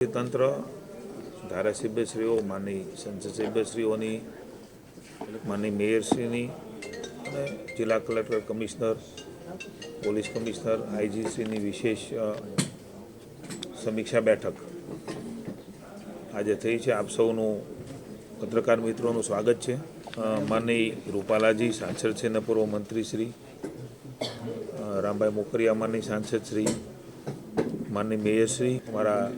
તંત્ર ધારાસભ્યશ્રીઓ માની સંસદસભ્યશ્રીઓની માની મેયરશ્રીની અને જિલ્લા કલેક્ટર કમિશનર પોલીસ કમિશનર આઈજીશ્રીની વિશેષ સમીક્ષા બેઠક આજે થઈ છે. આપ સૌનું પત્રકાર મિત્રોનું સ્વાગત છે. માની રૂપાલાજી સાંસદ છે અને પૂર્વ મંત્રી શ્રી અ, રામભાઈ મોકરિયામાની સાંસદ શ્રી માની મેયરશ્રી અમારા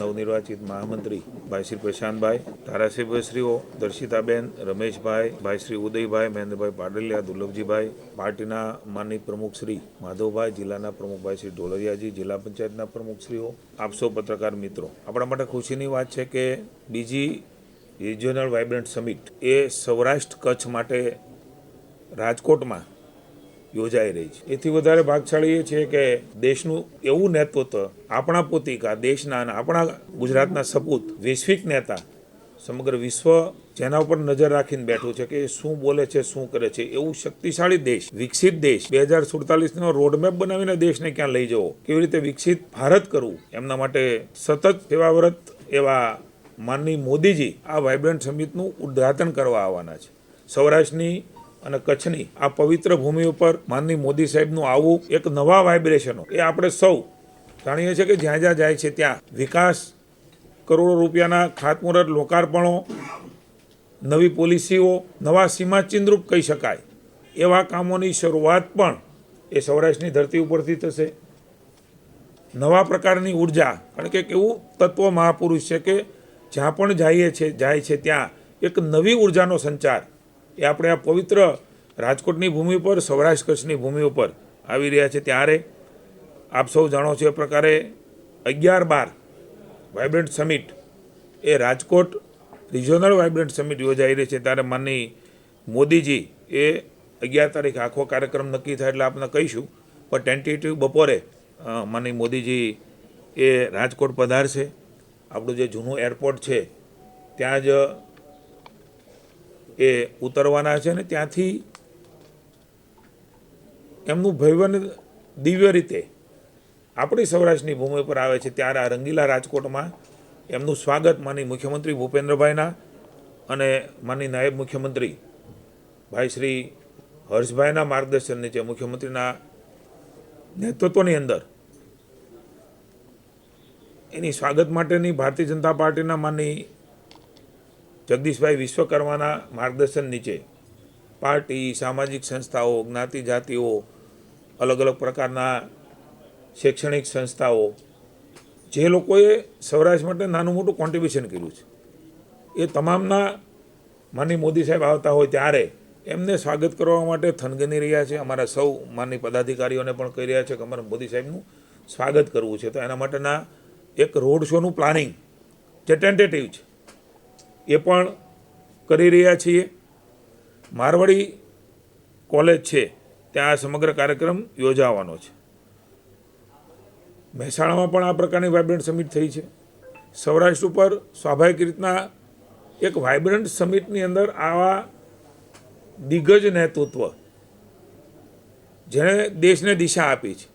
નવનિર્વાચિત મહામંત્રી ભાઈ શ્રી પ્રશાંતભાઈ, ધારાસભ્યશ્રીઓ દર્શિતાબેન, રમેશભાઈ, ભાઈ શ્રી ઉદયભાઈ, મહેન્દ્રભાઈ પાડલિયા, દુર્લભજીભાઈ, પાર્ટીના માનની પ્રમુખ શ્રી માધવભાઈ, જિલ્લાના પ્રમુખ ભાઈ શ્રી ઢોલરિયાજી, જિલ્લા પંચાયતના પ્રમુખશ્રીઓ આપસો પત્રકાર મિત્રો. આપણા માટે ખુશીની વાત છે કે બીજી રિજિયોનલ વાઇબ્રન્ટ સમિટ એ સૌરાષ્ટ્ર કચ્છ માટે રાજકોટમાં યોજાઈ રહી છે. એથી વધારે ભાગશાળી એ છે કે દેશનું એવું નેતૃત્વ, આપણા પોતિકા, દેશના અને આપણા ગુજરાતના સપૂત વૈશ્વિક નેતા સમગ્ર વિશ્વ જેના ઉપર નજર રાખીને બેઠું છે કે એ શું બોલે છે, શું કરે છે, એવું શક્તિશાળી દેશ, વિકસિત દેશ, બે હજાર સુડતાલીસનો રોડમેપ બનાવીને દેશને ક્યાં લઈ જવો, કેવી રીતે વિકસિત ભારત કરવું, એમના માટે સતત સેવાવ્રત એવા માનની મોદીજી આ વાઇબ્રન્ટ સમિટનું ઉદ્ઘાટન કરવા આવવાના છે. સૌરાષ્ટ્રની અને કચ્છની આ પવિત્ર ભૂમિ ઉપર માનની મોદી સાહેબનું આવું એક નવા વાઇબ્રેશનો એ આપણે સૌ જાણીએ છીએ કે જ્યાં જ્યાં જાય છે ત્યાં વિકાસ કરોડો રૂપિયાના ખાતમુહૂર્ત, લોકાર્પણો, નવી પોલિસીઓ, નવા સીમાચિહ્નરૂપ કહી શકાય. એવા કામોની શરૂઆત પણ એ સૌરાષ્ટ્રની ધરતી ઉપરથી થશે. નવા પ્રકારની ઊર્જા, કારણ કે કેવું તત્વ મહાપુરુષ છે કે જ્યાં પણ જઈએ છે, જાય છે ત્યાં એક નવી ઉર્જાનો સંચાર એ આપણે આ પવિત્ર રાજકોટની ભૂમિ પર સૌરાષ્ટ્ર કચ્છની ભૂમિ ઉપર આવી રહ્યા છે. ત્યારે આપ સૌ જાણો છો એ પ્રકારે અગિયાર બાર વાઇબ્રન્ટ સમિટ એ રાજકોટ રિજિયોનલ વાઇબ્રન્ટ સમિટ યોજાઈ રહી છે. ત્યારે માનની મોદીજી એ અગિયાર તારીખ આખો કાર્યક્રમ નક્કી થાય એટલે આપને કહીશું. પણ ટેન્ટેટિવ બપોરે માનની મોદીજી એ રાજકોટ પધારશે. આપણું જે જૂનું એરપોર્ટ છે, ત્યાં જ એ ઉતરવાના છે ને ત્યાંથી એમનું ભૈવન દિવ્ય રીતે આપણી સૌરાષ્ટ્રની ભૂમિ પર આવે છે. ત્યારે આ રંગીલા રાજકોટમાં એમનું સ્વાગત માની મુખ્યમંત્રી ભૂપેન્દ્રભાઈના અને માની નાયબ મુખ્યમંત્રી ભાઈ શ્રી હર્ષભાઈના માર્ગદર્શન નીચે મુખ્યમંત્રીના નેતૃત્વની અંદર એની સ્વાગત માટેની ભારતીય જનતા પાર્ટીના માની જગદીશભાઈ વિશ્વકર્માના માર્ગદર્શન નીચે પાર્ટી, સામાજિક સંસ્થાઓ, જ્ઞાતિ જાતિઓ, અલગ અલગ પ્રકારના શૈક્ષણિક સંસ્થાઓ, જે લોકોએ સૌરાષ્ટ્ર માટે નાનું મોટું કોન્ટ્રીબ્યુશન કર્યું છે. એ તમામના માની મોદી સાહેબ આવતા હોય ત્યારે એમને સ્વાગત કરવા માટે થનગની રહ્યા છે. અમારા સૌ માનની પદાધિકારીઓને પણ કહી રહ્યા છે કે અમારે મોદી સાહેબનું સ્વાગત કરવું છે. તો એના માટેના એક રોડ શોનું પ્લાનિંગ જે ટેન્ટેટિવ છે. એ પણ કરી રહ્યા છીએ. મારવાડી કોલેજ છે, ત્યાં આ સમગ્ર કાર્યક્રમ યોજાવાનો છે. મહેસાણામાં પણ આ પ્રકારની વાઇબ્રન્ટ સમિટ થઈ છે. સૌરાષ્ટ્ર ઉપર સ્વાભાવિક રીતના એક વાઇબ્રન્ટ સમિટની અંદર આવા દિગ્ગજ નેતૃત્વ જેણે દેશને દિશા આપી છે.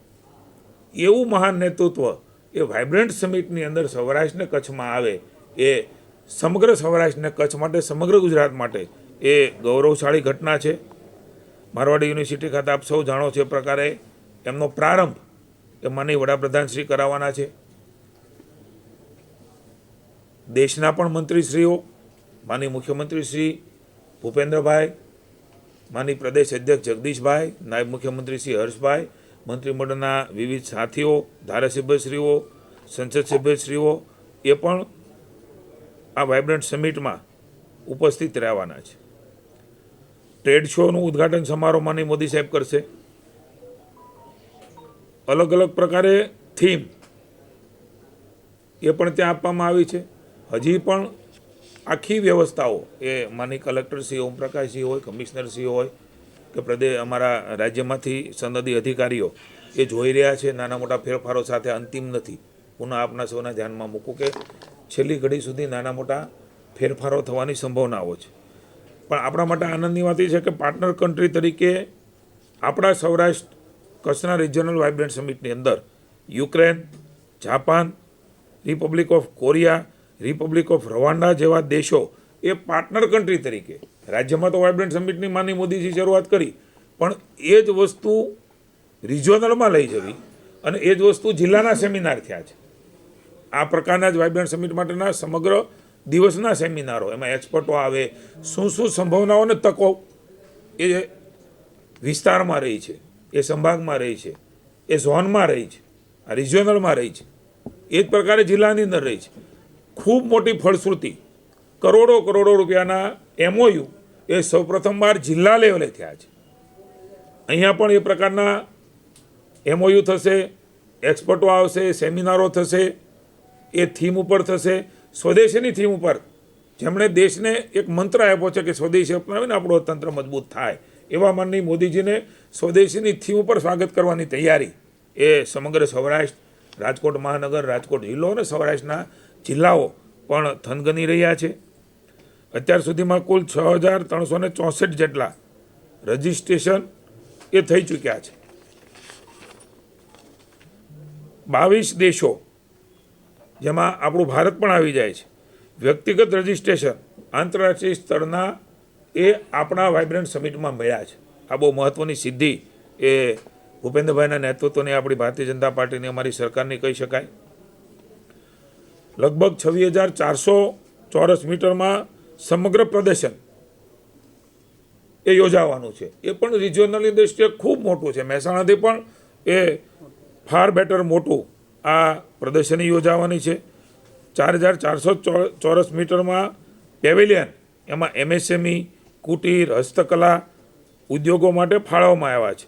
એવું મહાન નેતૃત્વ એ વાઇબ્રન્ટ સમિટની અંદર સૌરાષ્ટ્રને કચ્છમાં આવે એ સમગ્ર સૌરાષ્ટ્રને કચ્છ માટે, સમગ્ર ગુજરાત માટે એ ગૌરવશાળી ઘટના છે. મારવાડી યુનિવર્સિટી ખાતે આપ સૌ જાણો છો એ પ્રકારે એમનો પ્રારંભ એ માની વડાપ્રધાન શ્રી કરાવવાના છે. દેશના પણ મંત્રીશ્રીઓ માની મુખ્યમંત્રી શ્રી ભૂપેન્દ્રભાઈ માની પ્રદેશ અધ્યક્ષ જગદીશભાઈ, નાયબ મુખ્યમંત્રી શ્રી હર્ષભાઈ, મંત્રીમંડળના વિવિધ સાથીઓ, ધારાસભ્યશ્રીઓ સંસદ સભ્યશ્રીઓ એ પણ આ વાઇબ્રન્ટ સમિટમાં ઉપસ્થિત રહેવાના છે. ટ્રેડ શોનું ઉદ્ઘાટન સમારોહમાંની મોદી સાહેબ કરશે. અલગ અલગ પ્રકારે થીમ એ પણ ત્યાં આપવામાં આવી છે. હજી પણ આખી વ્યવસ્થાઓ એ માની કલેક્ટરશ્રી ઓમપ્રકાશજી હોય કમિશનરશ્રી હોય કે પ્રદેશ અમારા રાજ્યમાંથી સનદી અધિકારીઓ એ જોઈ રહ્યા છે. નાના મોટા ફેરફારો સાથે અંતિમ નથી. પુનઃ આપના સૌના ધ્યાનમાં મૂકું કે છેલ્લી ઘડી સુધી નાના મોટા ફેરફારો થવાની સંભાવનાઓ છે. પણ આપણા માટે આનંદની વાત એ છે કે પાર્ટનર કન્ટ્રી તરીકે આપણા સૌરાષ્ટ્ર કચ્છના રિજનલ વાઇબ્રન્ટ સમિટની અંદર Ukraine, Japan republic of Korea republic of Rwanda જેવા દેશો એ પાર્ટનર કન્ટ્રી તરીકે રાજ્યમાં તો વાઇબ્રન્ટ સમિટની માની મોદીજી શરૂઆત કરી, પણ એ જ વસ્તુ રિજનલમાં લઈ જવી અને એ જ વસ્તુ જિલ્લાના સેમિનાર થયા છે. આ પ્રકારના જ વાઇબ્રન્ટ સમિટ માટેના સમગ્ર દિવસના સેમિનારો, એમાં એક્સપર્ટો આવે, શું શું સંભાવનાઓ અને તકો એ વિસ્તારમાં રહી છે, એ સંભાગમાં રહી છે, એ ઝોનમાં રહી છે, આ રિજિયોનલમાં રહી છે, એ જ પ્રકારે જિલ્લાની અંદર રહી છે. ખૂબ મોટી ફળશ્રુતિ, કરોડો કરોડો રૂપિયાના એમઓયુ એ સૌપ્રથમવાર જિલ્લા લેવલે થયા છે. અહીંયા પણ એ પ્રકારના એમઓયુ થશે, એક્સપર્ટો આવશે, સેમિનારો થશે એ થીમ ઉપર થશે. સ્વદેશીની થીમ ઉપર. જેમણે દેશને એક મંત્ર આપ્યો છે કે સ્વદેશી અપનાવીને આપણો તંત્ર મજબૂત થાય. એવા માનની મોદીજીને સ્વદેશીની થીમ ઉપર સ્વાગત કરવાની તૈયારી એ સમગ્ર સૌરાષ્ટ્ર, રાજકોટ મહાનગર, રાજકોટ જિલ્લો અને સૌરાષ્ટ્રના જિલ્લાઓ પણ થનગની રહ્યા છે. અત્યાર સુધીમાં કુલ છ હજાર ત્રણસો ને ચોસઠ જેટલા રજિસ્ટ્રેશન એ થઈ ચૂક્યા છે. બાવીસ દેશો જેમાં આપણું ભારત પણ આવી જાય છે. વ્યક્તિગત રજિસ્ટ્રેશન આંતરરાષ્ટ્રીય સ્તરના એ આપણા વાઇબ્રન્ટ સમિટમાં મળ્યા છે. આ બહુ મહત્ત્વની સિદ્ધિ એ ભૂપેન્દ્રભાઈના નેતૃત્વની આપણી ભારતીય જનતા પાર્ટીની અમારી સરકારની કહી શકાય. લગભગ છવ્વીસ હજાર ચારસો ચોરસ મીટરમાં સમગ્ર પ્રદર્શન એ યોજાવાનું છે. એ પણ રિજિયોનલની દ્રષ્ટિએ ખૂબ મોટું છે. મહેસાણાથી પણ એ ફાર બેટર મોટું આ પ્રદર્શની યોજાવાની છે. ચાર હજાર ચારસો ચોરસ મીટરમાં પેવેલિયન, એમાં એમએસએમઈ, કુટીર, હસ્તકલા, ઉદ્યોગો માટે ફાળવવામાં આવ્યા છે.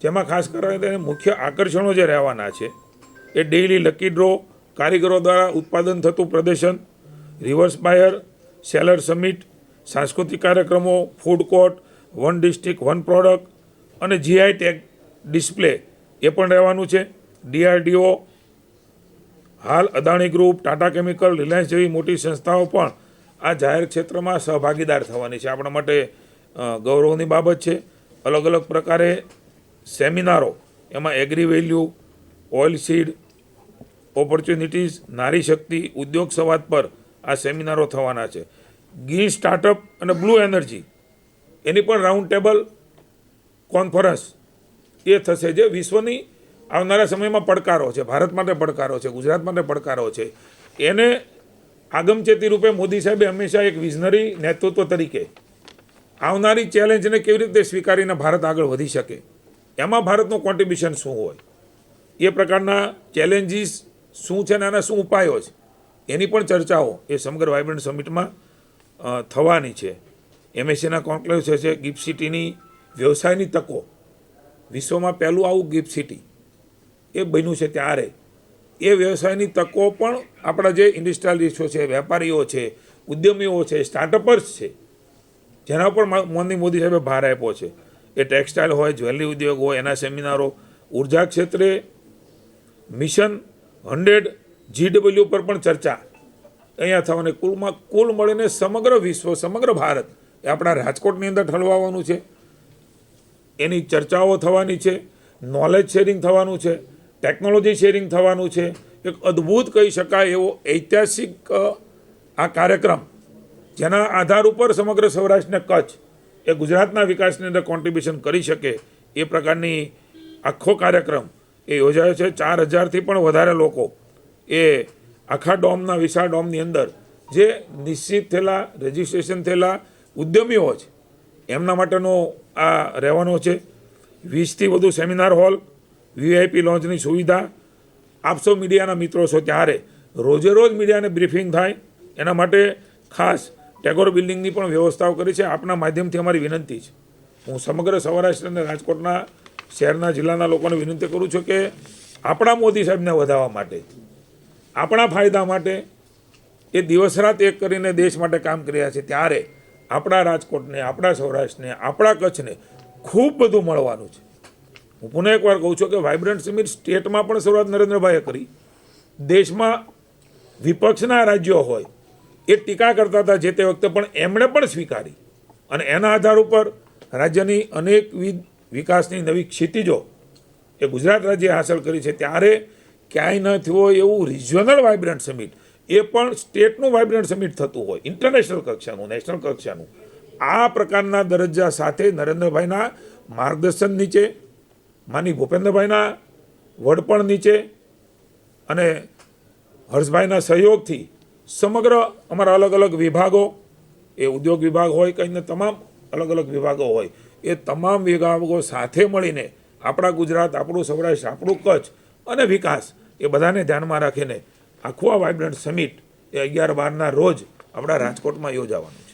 જેમાં ખાસ કરીને તેને મુખ્ય આકર્ષણો જે રહેવાના છે, એ ડેઇલી લકી ડ્રો કારીગરો દ્વારા ઉત્પાદન થતું પ્રદર્શન રિવર્સ બાયર સેલર સમિટ સાંસ્કૃતિક કાર્યક્રમો food court one district one product અને જીઆઈ ટેગ ડિસ્પ્લે એ પણ રહેવાનું છે. ડીઆરડીઓ હાલ Adani group Tata chemical Reliance જેવી મોટી સંસ્થાઓ પણ આ જાહેર ક્ષેત્રમાં સહભાગીદાર થવાની છે. આપણા માટે ગૌરવની બાબત છે. અલગ અલગ પ્રકારે સેમિનારો, એમાં agri value oil seed opportunities નારી શક્તિ, ઉદ્યોગ સંવાદ પર આ સેમિનારો થવાના છે. ગ્રીન સ્ટાર્ટઅપ અને બ્લુ એનર્જી એની પણ રાઉન્ડ ટેબલ કોન્ફરન્સ એ થશે જે વિશ્વની આવનારા સમયમાં પડકારો છે, ભારત માટે પડકારો છે, ગુજરાત માટે પડકારો છે. એને આગમચેતી રૂપે મોદી સાહેબે હંમેશા એક વિઝનરી નેતૃત્વ તરીકે આવનારી ચેલેન્જને કેવી રીતે સ્વીકારીને ભારત આગળ વધી શકે? એમાં ભારતનું કોન્ટ્રીબ્યુશન શું હોય? એ પ્રકારના ચેલેન્જીસ શું છે અને આના શું ઉપાયો છે? એની પણ ચર્ચાઓ એ સમગ્ર વાઇબ્રન્ટ સમિટમાં થવાની છે. એમએસસીના કોન્ક્લેવ છે, ગિફ્ટ સિટીની વ્યવસાયની તકો. વિશ્વમાં પહેલું આવું ગિફ્ટ સિટી. એ બન્યું છે ત્યારે. એ વ્યવસાયની તકો પણ આપણા જે ઇન્ડસ્ટ્રીયાલિસ્ટો છે, વેપારીઓ છે, ઉદ્યમીઓ છે સ્ટાર્ટઅપર્સ છે, જેના પર મોદી મોદી સાહેબે ભાર આપ્યો છે. એ ટેક્સટાઇલ હોય જ્વેલરી ઉદ્યોગ હોય, એના સેમિનારો, ઊર્જા ક્ષેત્રે મિશન હંડ્રેડ જીડબલ્યુ પર પણ ચર્ચા. અહીંયા થવાની કુલમાં, કુલ મળીને સમગ્ર વિશ્વ, સમગ્ર ભારત એ આપણા રાજકોટની અંદર ઠલવાવાનું છે. એની ચર્ચાઓ થવાની છે નોલેજ શેરિંગ થવાનું છે. ટેકનોલોજી શેરિંગ થવાનું છે. એક અદ્ભુત કહી શકાય એવો ઐતિહાસિક આ કાર્યક્રમ, જેના આધાર ઉપર સમગ્ર સૌરાષ્ટ્રને કચ્છ, એ ગુજરાતના વિકાસની અંદર કોન્ટ્રીબ્યુશન કરી શકે, એ પ્રકારની આખો કાર્યક્રમ એ યોજાયો છે. ચાર હજારથી પણ વધારે લોકો એ આખા ડોમના, વિશાળ ડોમની અંદર, જે નિશ્ચિત થયેલા રજિસ્ટ્રેશન થયેલા ઉદ્યમીઓ છે એમના માટેનો આ રહેવાનો છે. વીસથી વધુ સેમિનાર હોલ વીઆઈપી લોન્ચની સુવિધા. આપસો મીડિયાના મિત્રો છો ત્યારે રોજે રોજ મીડિયાને બ્રીફિંગ થાય. એના માટે ખાસ ટેગોર બિલ્ડિંગની પણ વ્યવસ્થાઓ કરી છે. આપના માધ્યમથી અમારી વિનંતી છે. હું સમગ્ર સૌરાષ્ટ્ર અને રાજકોટના શહેરના જિલ્લાના લોકોને વિનંતી કરું છું કે આપણા મોદી સાહેબને વધાવવા માટે, આપણા ફાયદા માટે એ દિવસ રાત એક કરીને દેશ માટે કામ કરી રહ્યા છે. ત્યારે આપણા રાજકોટને, આપણા સૌરાષ્ટ્રને, આપણા કચ્છને ખૂબ બધું મળવાનું છે. હું પુનઃ એકવાર કહું છું કે વાઇબ્રન્ટ સમિટ સ્ટેટમાં પણ શરૂઆત નરેન્દ્રભાઈએ કરી. દેશમાં વિપક્ષના રાજ્યો હોય, એ ટીકા કરતા હતા જે તે વખતે પણ એમણે પણ સ્વીકારી. અને એના આધાર ઉપર રાજ્યની અનેકવિધ વિકાસની નવી ક્ષિતિજો એ ગુજરાત રાજ્યે હાંસલ કરી છે. ત્યારે ક્યાંય ન થયો એવું રિજિયોનલ વાઇબ્રન્ટ સમિટ એ પણ સ્ટેટનું વાઇબ્રન્ટ સમિટ થતું હોય. ઇન્ટરનેશનલ કક્ષાનું નેશનલ કક્ષાનું. આ પ્રકારના દરજ્જા સાથે નરેન્દ્રભાઈના માર્ગદર્શન નીચે માની ભૂપેન્દ્રભાઈના વડપણ નીચે અને હર્ષભાઈના સહયોગથી સમગ્ર અમારા અલગ અલગ વિભાગો, એ ઉદ્યોગ વિભાગ હોય કે તમામ અલગ અલગ વિભાગો હોય, એ તમામ વિભાગો સાથે મળીને આપણા ગુજરાત, આપણું સૌરાષ્ટ્ર, આપણું કચ્છ અને વિકાસ, એ બધાને ધ્યાનમાં રાખીને આખું આ વાઇબ્રન્ટ સમિટ એ અગિયાર બારના રોજ આપણા રાજકોટમાં યોજાવાનું.